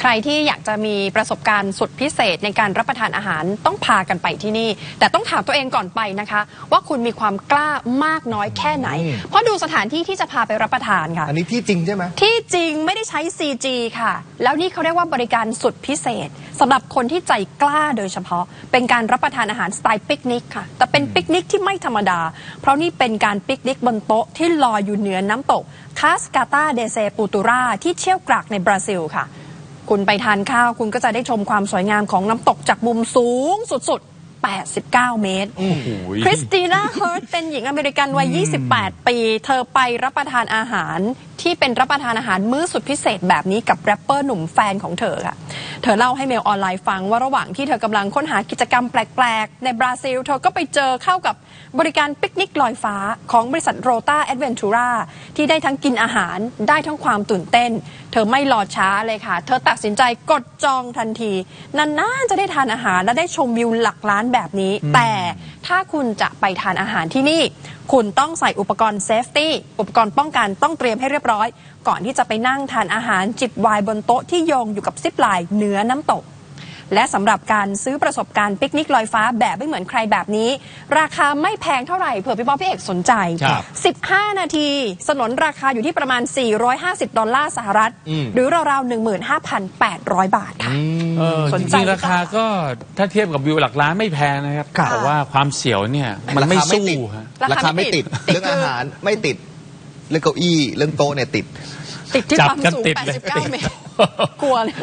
ใครที่อยากจะมีประสบการณ์สุดพิเศษในการรับประทานอาหารต้องพากันไปที่นี่ แต่ต้องถามตัวเองก่อนไปนะคะ ว่าคุณมีความกล้ามากน้อยแค่ไหนอืมเพราะดูสถานที่ที่จะพาไปรับประทานค่ะ อันนี้ที่จริงใช่ไหมที่จริงไม่ได้ใช้ CG ค่ะ แล้วนี่เขาเรียกว่าบริการสุดพิเศษสำหรับคนที่ใจกล้าโดยเฉพาะ เป็นการรับประทานอาหารสไตล์ปิกนิกค่ะ แต่เป็นปิกนิกที่ไม่ธรรมดา เพราะนี่เป็นการปิกนิกบนโต๊ะที่ลอยอยู่เหนือน้ำตกคาสกาตาเดเซปูตูราที่เชี่ยวกรากในบราซิลค่ะ คุณไปทานข้าวคุณก็จะได้ชมความสวยงามของน้ำตกจากมุมสูงสุดๆ 89 เมตร คริสติน่าเฮิร์ตเป็นหญิงอเมริกันวัย 28 ปี เธอไปรับประทานอาหารที่เป็นรับประทานอาหารมื้อสุดพิเศษแบบนี้กับแรปเปอร์หนุ่มแฟนของเธอค่ะเธอเล่าให้เมลออนไลน์ฟังว่าระหว่างที่เธอกำลังค้นหากิจกรรมแปลก ๆ ในบราซิล เธอก็ไปเจอเข้ากับบริการปิกนิกลอยฟ้าของบริษัทโรตาแอดเวนทูราที่ได้ทั้งกินอาหารได้ทั้งความตื่นเต้น เธอไม่รอช้าเลยค่ะ เธอตัดสินใจกดจองทันทีนานๆจะได้ทานอาหารและได้ชมวิวหลักล้านแบบนี้ แต่ถ้าคุณจะไปทานอาหารที่นี่ คุณต้องใส่อุปกรณ์เซฟตี้อุปกรณ์ป้องกันต้องเตรียมให้เรียบร้อย ก่อนที่จะไปนั่งทานอาหารจิบไวน์บนโต๊ะที่โยงอยู่กับซิปไลน์เหนือน้ำตก และสำหรับการซื้อประสบการณ์ปิกนิกลอยฟ้าแบบไม่เหมือนใครแบบนี้ ราคาไม่แพงเท่าไหร่เผื่อพี่บอลพี่เอกสนใจ ครับ15 นาทีสนนราคาอยู่ที่ประมาณ 450 ดอลลาร์สหรัฐ อืม หรือราวๆ15,800 บาทค่ะ เออสนจใจริงๆราคาก็ถ้าเทียบกับวิวหลักล้านไม่แพงนะครับครับแต่ว่าความเสียวเนี่ยมันไม่ราคาสู้ติด ฮะ ราคาราคาไม่ติดไม่ติดเรื่องอาหารไม่ติด เรื่องเก้าอี้ เรื่องโต๊ะเนี่ยติด ติดที่จับความกันสูง ติดเลย 89 เมตรกลัวเลย